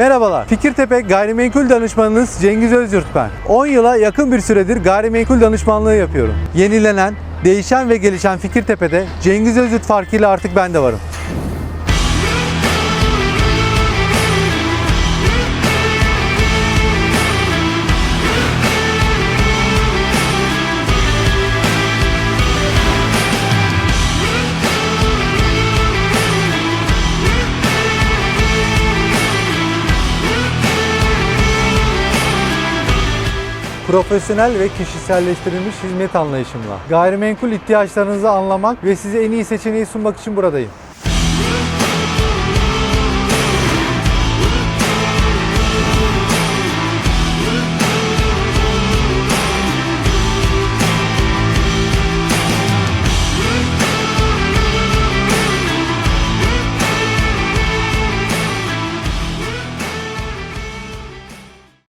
Merhabalar. Fikirtepe Gayrimenkul Danışmanınız Cengiz Özyurt ben. 10 yıla yakın bir süredir gayrimenkul danışmanlığı yapıyorum. Yenilenen, değişen ve gelişen Fikirtepe'de Cengiz Özyurt farkıyla artık ben de varım. Profesyonel ve kişiselleştirilmiş hizmet anlayışımla. Gayrimenkul ihtiyaçlarınızı anlamak ve size en iyi seçeneği sunmak için buradayım.